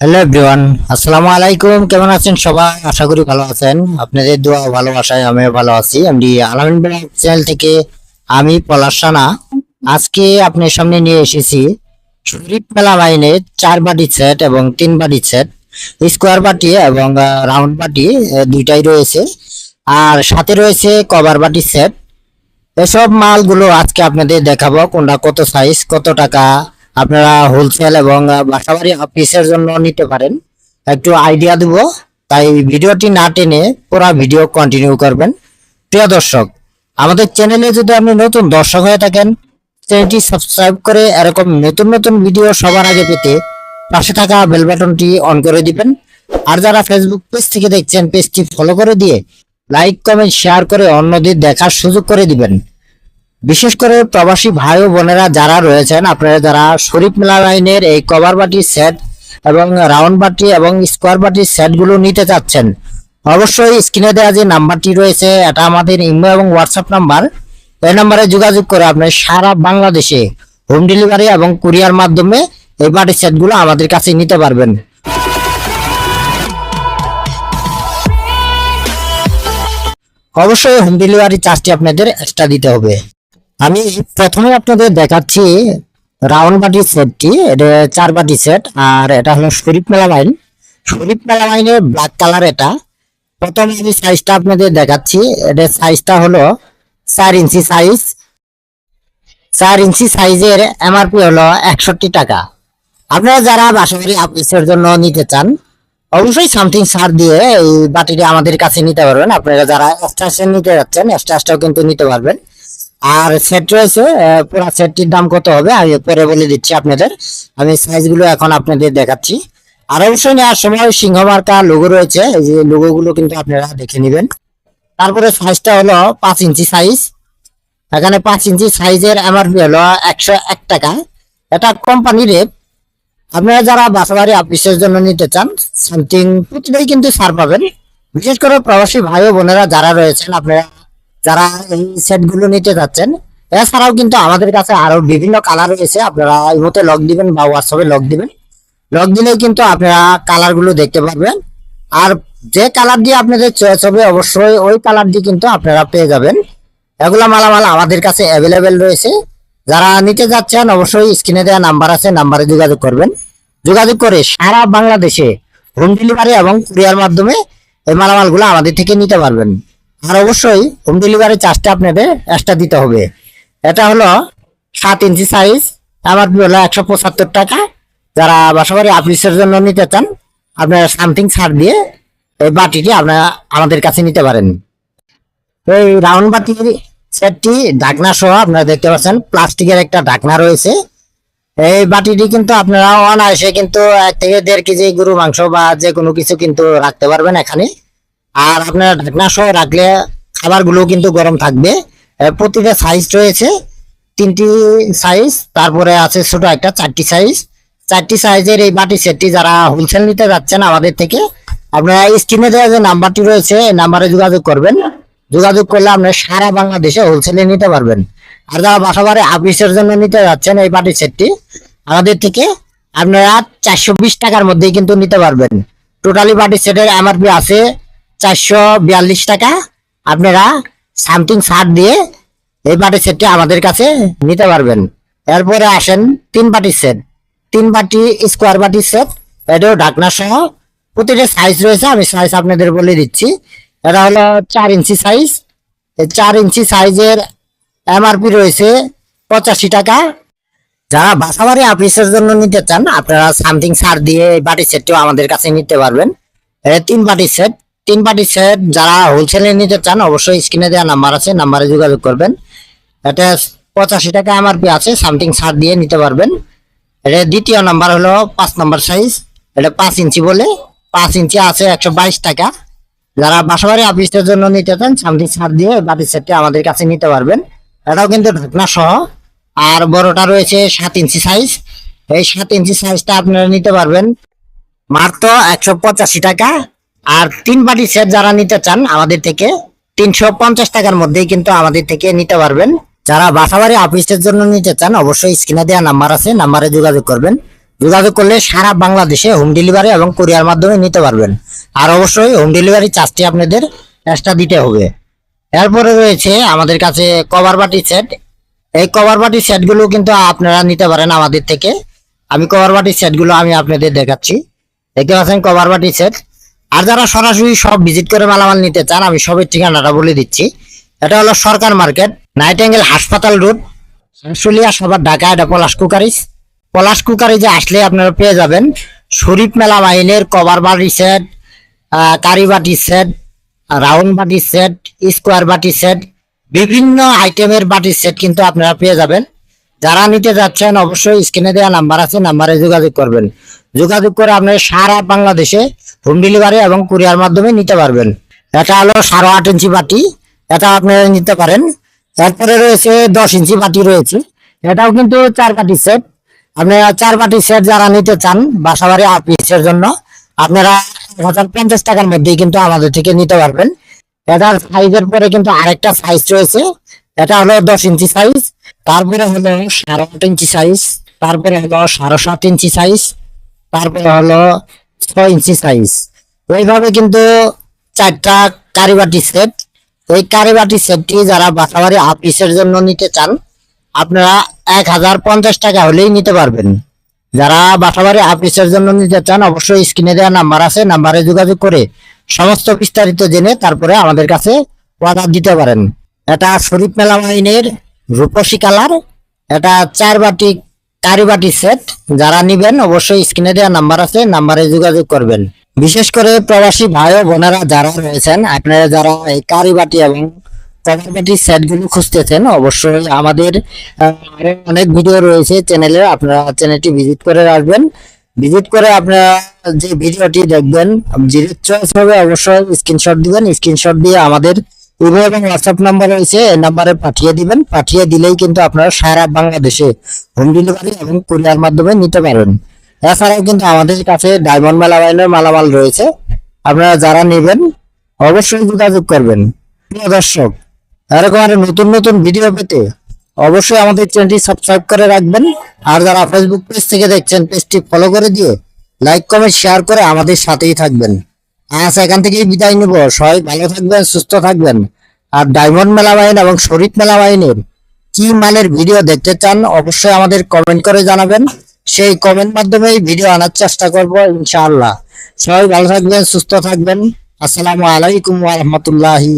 Hello everyone আসসালামু আলাইকুম, কেমন আছেন সবাই? আশা করি ভালো আছেন। আপনাদের দোয়া ভালোবাসায় আমি ভালো আছি। আমি ব্লগ চ্যানেল থেকে আমি পলাশ রানা আজকে আপনার সামনে নিয়ে এসেছি শরীফ মেলা লাইনে চার বাটি সেট এবং তিন বাটি সেট, স্কোয়ার বাটি এবং রাউন্ড বাটি দুইটাই রয়েছে। আর সাথে রয়েছে কভার বাটি সেট। এসব মালগুলো আজকে আপনাদের দেখাবো, কোনটা কত সাইজ কত টাকা আপনারা হোলসেল এবং বাসাবাড়ি অফিসের জন্য নিতে পারেন। একটু আইডিয়া দিব, তাই ভিডিওটি না টেনে পুরো ভিডিও কন্টিনিউ করবেন। প্রিয় দর্শক, আমাদের চ্যানেলে যদি আপনি নতুন দর্শক হয়ে থাকেন চ্যানেলটি সাবস্ক্রাইব করে এরকম নতুন নতুন ভিডিও সবার আগে পেতে পাশে থাকা বেল বাটনটি অন করে দিবেন। আর যারা ফেসবুক পেজ থেকে দেখছেন পেজটি ফলো করে দিয়ে লাইক কমেন্ট শেয়ার করে অন্যদের দেখার সুযোগ করে দিবেন। বিশেষ করে প্রবাসী ভাই ও বোনেরা যারা রয়েছেন, আপনারা যারা শরীফ মেলা লাইনের এই কভার বাটি সেট এবং রাউন্ড বাটি এবং স্কোয়ার বাটি সেটগুলো নিতে চাচ্ছেন, অবশ্যই স্ক্রিনে দেওয়া যে নাম্বারটি রয়েছে, এটা আমাদের ইমো এবং হোয়াটসঅ্যাপ নাম্বার এই নাম্বারে যোগাযোগ করে আপনি সারা বাংলাদেশে হোম ডেলিভারি এবং কুরিয়ার মাধ্যমে এই বাটি সেটগুলো আমাদের কাছে নিতে পারবেন। অবশ্যই হোম ডেলিভারি চার্জটি আপনাদের এক্সট্রা দিতে হবে। আমি প্রথমে আপনাদের দেখাচ্ছি রাউন্ড বাটি সেটটি। এটা চার বাটি সেট, আর এটা হলো শরীফ মেলা লাইন। শরীফ মেলা লাইনের ব্ল্যাক কালার এটা। প্রথমে আমি সাইজটা আপনাদের দেখাচ্ছি, এটা সাইজটা হলো চার ইঞ্চি সাইজ। চার ইঞ্চি সাইজের এমআরপি হলো একষট্টি টাকা। আপনারা যারা বাসাবাড়ি অফিসের জন্য নিতে চান, অবশ্যই সামথিং সার দিয়ে এই বাটিটি আমাদের কাছে নিতে পারবেন। আপনারা যারা এক্সট্রা নিতে যাচ্ছেন এক্সট্রাটাও কিন্তু নিতে পারবেন। আর সেট রয়েছে পুরো সেটটির দাম কত হবে? আমি পরে বলে দিচ্ছি আপনাদের। আমি সাইজগুলো এখন আপনাদের দেখাচ্ছি। আর অবশ্যই নেওয়ার সময় সিংহ মার্কা লোগো রয়েছে। এই যে লোগো গুলো কিন্তু আপনারা দেখে নেবেন। তারপরে সাইজটা হলো পাঁচ ইঞ্চি সাইজ এখানে পাঁচ ইঞ্চি সাইজের এমআরপি হলো একশো এক টাকা। এটা কোম্পানি রেট আপনারা যারা বাসাবাড়ি অফিসের জন্য নিতে চান সামথিং প্রতিটাই কিন্তু ছাড় পাবেন। বিশেষ করে প্রবাসী ভাই বোনেরা যারা রয়েছেন, আপনারা যারা এই সেটগুলো নিতে যাচ্ছেন, এছাড়াও কিন্তু আমাদের কাছে আরও বিভিন্ন কালার রয়েছে। আপনারা এই মতে লক দিবেন বা হোয়াটসঅ্যাপে লক দিবেন। লক দিলেই কিন্তু আপনারা কালারগুলো দেখতে পারবেন। আর যে কালার দিয়ে আপনাদের চয়েস হবে, অবশ্যই ওই কালার দিয়ে কিন্তু আপনারা পেয়ে যাবেন। এগুলো মালামাল আমাদের কাছে অ্যাভেলেবেল রয়েছে। যারা নিতে যাচ্ছেন, অবশ্যই স্ক্রিনে দেওয়া নাম্বার আছে নাম্বারে যোগাযোগ করবেন। যোগাযোগ করে সারা বাংলাদেশে হোম ডেলিভারি এবং কুরিয়ার মাধ্যমে এই মালামালগুলো আমাদের থেকে নিতে পারবেন। আর অবশ্যই হোম ডেলিভারি চার্জটা আপনাদের এক্সট্রা দিতে হবে। এটা হলো সাত ইঞ্চি সাইজ আমার হলো একশো পঁচাত্তর টাকা। যারা বাসাবাড়ি অফিসের জন্য নিতে চান, আপনারা সামথিং ছাড় দিয়ে এই বাটিটি আপনারা আমাদের কাছে নিতে পারেন। এই রাউন্ড বাটির সেটটি ঢাকনা সহ আপনারা দেখতে পাচ্ছেন, প্লাস্টিকের একটা ঢাকনা রয়েছে। এই বাটিটি কিন্তু আপনারা অনায়াসে কিন্তু এক থেকে দেড় কেজি গরু মাংস বা যে কোনো কিছু কিন্তু রাখতে পারবেন এখানে। আর আপনারা ঢাকনা সহ রাখলে খাবারগুলো কিন্তু গরম থাকবে। প্রতিটা সাইজ রয়েছে, তিনটি সাইজ তারপরে আছে ছোট একটা, চারটি সাইজ চারটি সাইজের এই বাটি সেটটি যারা হোলসেল নিতে যাচ্ছেন আমাদের থেকে, আপনারা স্ক্রিনে দেওয়া যে নাম্বারটি রয়েছে, এই নাম্বারে যোগাযোগ করবেন। যোগাযোগ করলে আপনারা সারা বাংলাদেশে হোলসেলে নিতে পারবেন। আর যারা বাসাবাড়ি অফিসের জন্য নিতে যাচ্ছেন এই বাটি সেটটি, আমাদের থেকে আপনারা চারশো বিশ টাকার মধ্যেই কিন্তু নিতে পারবেন। টোটালি বাটি সেটের এমআরপি আছে চারশো বিয়াল্লিশ টাকা আপনারা সামথিং ছাড় দিয়ে এই বাটি সেটটি আমাদের কাছে নিতে পারবেন। এরপরে আসেন তিন বাটি সেট। তিন বাটি স্কোয়ার বাটি সেট, এটাও ঢাকনা সহ। প্রতিটা সাইজ রয়েছে, আমি সাইজ আপনাদের বলে দিচ্ছি। এটা হলো চার ইঞ্চি সাইজ চার ইঞ্চি সাইজের এমআরপি রয়েছে পঁচাশি টাকা। যারা বাসাবাড়ি অফিসের জন্য নিতে চান, আপনারা সামথিং ছাড় দিয়ে এই বাটি সেটটিও আমাদের কাছে নিতে পারবেন। এটা তিন বাটি সেট তিন বাটি সেট, যারা হোলসেলে নিতে চান, অবশ্যই স্ক্রিনে দেওয়া নাম্বার আছে নাম্বারে যোগাযোগ করবেন। এটা পঁচাশি টাকা এমআরপি আছে সামথিং ছাড় দিয়ে নিতে পারবেন। এটা দ্বিতীয় নাম্বার হলো পাঁচ নাম্বার সাইজ এটা পাঁচ ইঞ্চি বলে, পাঁচ ইঞ্চি আছে একশো বাইশ টাকা। যারা বাসাবাড়ি অফিসের জন্য নিতে চান সামথিং ছাড় দিয়ে বাটি সেটটি আমাদের কাছে নিতে পারবেন। এটাও কিন্তু ঢাকনা সহ। আর বড়টা রয়েছে সাত ইঞ্চি সাইজ এই সাত ইঞ্চি সাইজটা আপনারা নিতে পারবেন। মাত্র একশো পঁচাশি টাকা। আর তিন বাটি সেট যারা নিতে চান আমাদের থেকে তিনশো পঞ্চাশ টাকার মধ্যেই কিন্তু আমাদের থেকে নিতে পারবেন। যারা বাসাবাড়ি অফিসের জন্য নিতে চান, অবশ্যই স্ক্রিনে দেওয়া নাম্বার আছে নাম্বারে যোগাযোগ করবেন। যোগাযোগ করলে সারা বাংলাদেশে হোম ডেলিভারি এবং কুরিয়ার মাধ্যমে নিতে পারবেন। আর অবশ্যই হোম ডেলিভারি চার্জটি আপনাদের এক্সট্রা দিতে হবে। এরপরে রয়েছে আমাদের কাছে কভার বাটি সেট এই কভার বাটি সেটগুলো কিন্তু আপনারা নিতে পারেন আমাদের থেকে। আমি কভার বাটি সেটগুলো আমি আপনাদের দেখাচ্ছি। দেখতে পাচ্ছেন কভার বাটি সেট আর যারা সরাসরি সব ভিজিট করে মালামাল নিতে চান, আমি সবের ঠিকানাটা বলে দিচ্ছি। এটা হলো সরকার মার্কেট, নাইট অ্যাঙ্গেল হাসপাতাল রোড, আশুলিয়া সবার ঢাকা, এটা পলাশ কুকারিস। পলাশ কুকারিজে আসলে আপনারা পেয়ে যাবেন শরীফ মেলা মাইনের কভার বাটি সেট কারি বাটি সেট, রাউন্ড বাটি সেট, স্কোয়ার বাটি সেট, বিভিন্ন আইটেমের বাটি সেট কিন্তু আপনারা পেয়ে যাবেন। যারা নিতে যাচ্ছেন, অবশ্যই স্ক্রিনে দেওয়া নাম্বার আছে, নাম্বারে যোগাযোগ করবেন। যোগাযোগ করে আপনারা সারা বাংলাদেশে হোম ডেলিভারি এবং কুরিয়ার মাধ্যমে নিতে পারবেন। এটা হলো সাড়ে আট ইঞ্চি বাটি, এটা আপনারা নিতে পারেন। তারপরে রয়েছে দশ ইঞ্চি বাটি রয়েছে। এটাও কিন্তু চার বাটি সেট। আপনারা চার বাটি সেট যারা নিতে চান, বাসাবাড়ি, অফিসের জন্য, আপনারা হাজার পঞ্চাশ টাকার মধ্যেই কিন্তু আমাদের থেকে নিতে পারবেন। এটার সাইজের পরে কিন্তু আরেকটা সাইজ রয়েছে। এটা হলো দশ ইঞ্চি সাইজ, তারপরে হলো সাড়ে আট ইঞ্চি সাইজ, তারপরে হলো সাড়ে সাত ইঞ্চি সাইজ, তারপরে হলো ছয় ইঞ্চি সাইজ এইভাবে কিন্তু চারটা কারিবাটি সেট এই কারিবাটি সেটটি যারা বাসাবাড়ি অফিসের জন্য নিতে চান, আপনারা এক হাজার পঞ্চাশ টাকা হলেই নিতে পারবেন। যারা বাসাবাড়ি অফিসের জন্য নিতে চান, অবশ্যই স্ক্রিনে দেওয়া নাম্বার আছে নাম্বারে যোগাযোগ করে সমস্ত বিস্তারিত জেনে তারপরে আমাদের কাছে অর্ডার দিতে পারেন। এটা শরীফ মেলা মাইনের রূপসী কালার। এটা চার বাটি কারি বাটি সেট। যারা নিবেন, অবশ্যই স্ক্রিনে দেওয়া নাম্বার আছে, নাম্বারে যোগাযোগ করবেন। বিশেষ করে প্রবাসী ভাই ও বোনেরা যারা রয়েছেন, আপনারা যারা এই কারি বাটি এবং কভার বাটি সেটগুলো খুঁজতেছেন, অবশ্যই আমাদের অনেক ভিডিও রয়েছে চ্যানেলে, আপনারা চ্যানেলটি ভিজিট করে রাখবেন ভিজিট করে আপনারা যে ভিডিওটি দেখবেন যেটা চয়েস হবে, অবশ্যই স্ক্রিনশট দিবেন। স্ক্রিনশট দিয়ে আমাদের ইমো এবং হোয়াটসঅ্যাপ নাম্বার রয়েছে, এই নাম্বারে পাঠিয়ে দিবেন। পাঠিয়ে দিলেই কিন্তু আপনারা সারা বাংলাদেশে হোম ডেলিভারি এবং কুরিয়ার মাধ্যমে নিতে পারেন এছাড়াও কিন্তু আমাদের কাছে ডায়মন্ড মেলামাইনের মালামাল রয়েছে। আপনারা যারা নেবেন, অবশ্যই যোগাযোগ করবেন। প্রিয় দর্শক, এরকম আরও নতুন নতুন ভিডিও পেতে অবশ্যই আমাদের চ্যানেলটি সাবস্ক্রাইব করে রাখবেন। আর যারা ফেসবুক পেজ থেকে দেখছেন পেজটি ফলো করে দিয়ে লাইক কমেন্ট শেয়ার করে আমাদের সাথেই থাকবেন। আজ এখান থেকেই বিদায় নেব। সবাই ভালো থাকবেন, সুস্থ থাকবেন। আর ডায়মন্ড মেলা বাহিন এবং শরীফ মেলা বাহিনীর কি মালের ভিডিও দেখতে চান, অবশ্যই আমাদের কমেন্ট করে জানাবেন। সেই কমেন্ট মাধ্যমে ভিডিও আনার চেষ্টা করব, ইনশাআল্লাহ। সবাই ভালো থাকবেন, সুস্থ থাকবেন। আসসালামু আলাইকুম রাহমাতুল্লাহি